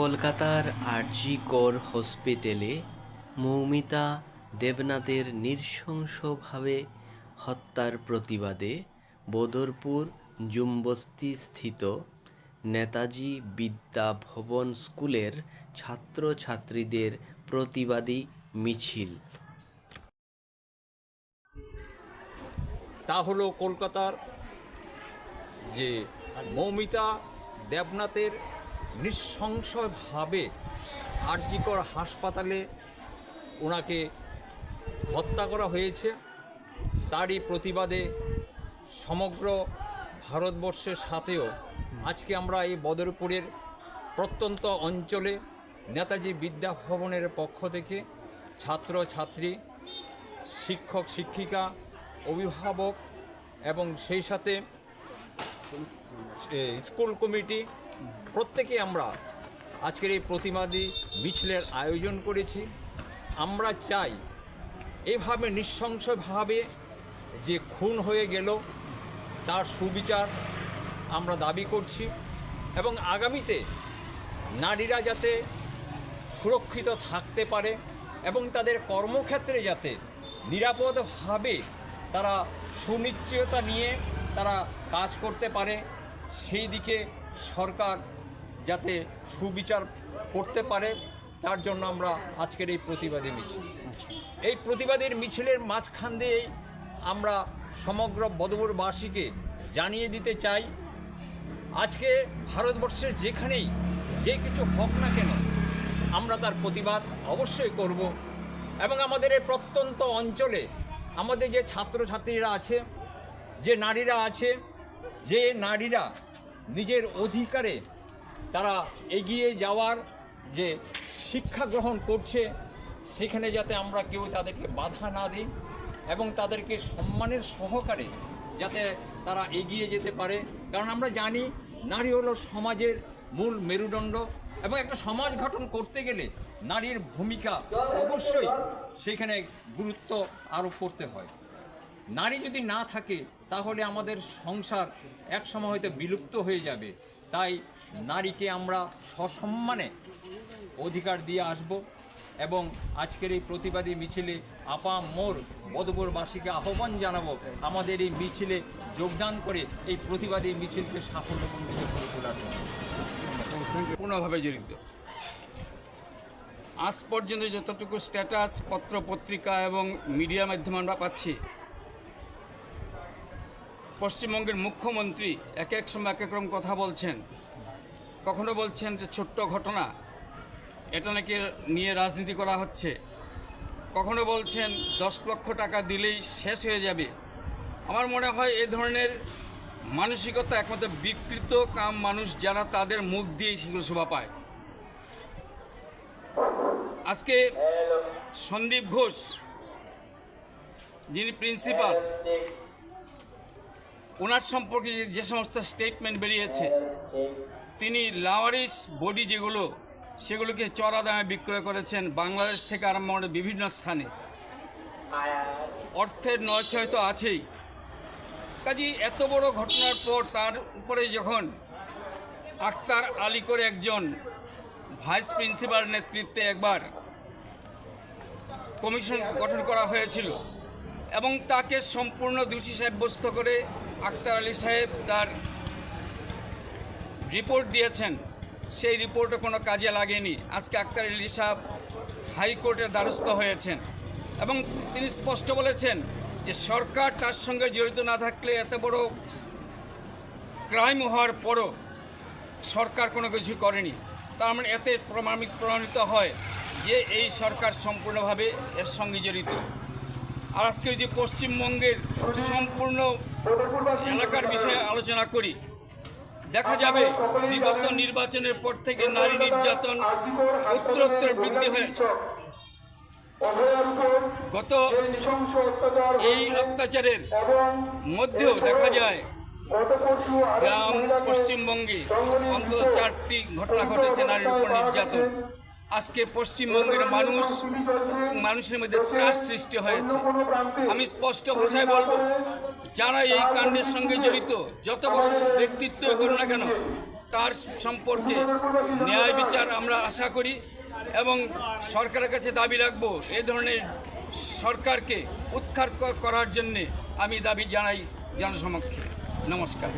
কলকাতার আরজি কর হসপিটালে মৌমিতা দেবনাথের নৃশংসভাবে হত্যার প্রতিবাদে বদরপুর জুমবস্তি স্থিত নেতাজি বিদ্যা ভবন স্কুলের ছাত্রছাত্রীদের প্রতিবাদী মিছিল। তা হলো কলকাতার যে মৌমিতা দেবনাথের নৃশংসভাবে আরজিকর হাসপাতালে ওনাকে হত্যা করা হয়েছে। তারই প্রতিবাদে সমগ্র ভারতবর্ষের সাথেও আজকে আমরা এই বদরপুরের প্রত্যন্ত অঞ্চলে নেতাজি বিদ্যা ভবনের পক্ষ থেকে ছাত্র ছাত্রী শিক্ষক, শিক্ষিকা, অভিভাবক এবং সেই সাথে স্কুল কমিটি প্রত্যেকে আমরা আজকের এই প্রতিবাদী মিছিলের আয়োজন করেছি। আমরা চাই এভাবে নৃশংসভাবে যে খুন হয়ে গেল, তার সুবিচার আমরা দাবি করছি এবং আগামীতে নারীরা যাতে সুরক্ষিত থাকতে পারে এবং তাদের কর্মক্ষেত্রে যাতে নিরাপদভাবে তারা সুনিশ্চয়তা নিয়ে তারা কাজ করতে পারে, সেই দিকে সরকার যাতে সুবিচার করতে পারে তার জন্য আমরা আজকের এই প্রতিবাদী মিছিল। এই প্রতিবাদের মিছিলের মাঝখান দিয়ে আমরা সমগ্র বদবরবাসীকে জানিয়ে দিতে চাই আজকে ভারতবর্ষের যেখানেই যে কিছু হোক না কেন আমরা তার প্রতিবাদ অবশ্যই করব এবং আমাদের এই প্রত্যন্ত অঞ্চলে আমাদের যে ছাত্রছাত্রীরা আছে যে নারীরা আছে যে নারীরা নিজের অধিকারে তারা এগিয়ে যাওয়ার যে শিক্ষা গ্রহণ করছে, সেখানে যাতে আমরা কেউ তাদেরকে বাধা না দিই এবং তাদেরকে সম্মানের সহকারে যাতে তারা এগিয়ে যেতে পারে। কারণ আমরা জানি নারী হলো সমাজের মূল মেরুদণ্ড এবং একটা সমাজ গঠন করতে গেলে নারীর ভূমিকা অবশ্যই সেখানে গুরুত্ব আরোপ করতে হয়। নারী যদি না থাকে তাহলে আমাদের সংসার একসময় হয়তো বিলুপ্ত হয়ে যাবে। তাই নারীকে আমরা সসম্মানে অধিকার দিয়ে আসব এবং আজকের এই প্রতিবাদী মিছিলে আপা মোর বদপুরবাসীকে আহ্বান জানাব, আমাদের এই মিছিলে যোগদান করে এই প্রতিবাদী মিছিলকে সাফল্যমণ্ডিত করে তোলার জন্য। সম্পূর্ণভাবে জড়িত। আজ পর্যন্ত যতটুকু স্ট্যাটাস পত্র, পত্রিকা এবং মিডিয়া মাধ্যমে আমরা পাচ্ছি পশ্চিমবঙ্গের মুখ্যমন্ত্রী এক এক সময় এক এক রকম কথা বলছেন। কখনো বলছেন যে ছোট্ট ঘটনা, এটা নাকি নিয়ে রাজনীতি করা হচ্ছে। কখনো বলছেন দশ লক্ষ টাকা দিলেই শেষ হয়ে যাবে। আমার মনে হয় এ ধরনের মানসিকতা একমাত্র বিকৃত কাম মানুষ যারা তাদের মুখ দিয়েই সেগুলো শোভা পায়। আজকে সন্দীপ ঘোষ, যিনি প্রিন্সিপাল ওনার সম্পর্কে যে- সমস্ত স্টেটমেন্ট বেরিয়েছে, তিনি লাওয়ারিস বডি যেগুলো, সেগুলোকে চড়া দামে বিক্রয় করেছেন বাংলাদেশ থেকে আরম্ভ করে বিভিন্ন স্থানে। অর্থের নয়ছয় তো আছেই। কাজী এত বড় ঘটনার পর তার উপরে যখন আক্তার আলী করে একজন ভাইস প্রিন্সিপাল নেতৃত্বে একবার কমিশন গঠন করা হয়েছিল এবং তাকে সম্পূর্ণ দোষী সাব্যস্ত করে আক্তার আলী সাহেব তার রিপোর্ট দিয়েছেন। সেই রিপোর্টও কোনো কাজে লাগেনি। আজকে আক্তার আলী সাহেব হাইকোর্টের দ্বারস্থ হয়েছেন এবং তিনি স্পষ্ট বলেছেন যে সরকার তার সঙ্গে জড়িত না থাকলে এত বড় ক্রাইম হওয়ার পরও সরকার কোনো কিছু করেনি। তার মানে এতে প্রমাণিত হয় যে এই সরকার সম্পূর্ণভাবে এর সঙ্গে জড়িত। আজকে যদি পশ্চিমবঙ্গের সম্পূর্ণ এলাকার বিষয়ে আলোচনা করি। দেখা যাবে বিগত নির্বাচনের পর থেকে নারী নির্যাতন উত্তরোত্তর বৃদ্ধি হয়েছে। গত এই অত্যাচারের মধ্যেও দেখা যায়, গ্রাম পশ্চিমবঙ্গে অন্তত চারটি ঘটনা ঘটেছে নারীর উপর নির্যাতন। আজকে পশ্চিমবঙ্গের মানুষ মানুষের মধ্যে ত্রাস সৃষ্টি হয়েছে। আমি স্পষ্ট ভাষায় বলব, যারা এই কাণ্ডের সঙ্গে জড়িত, যত বড় ব্যক্তিত্ব হোক না কেন, তার সম্পর্কে ন্যায় বিচার আমরা আশা করি এবং সরকারের কাছে দাবি রাখব, এ ধরনের সরকারকে উৎখাত ক- করার জন্যে আমি দাবি জানাই জনসমক্ষে। নমস্কার।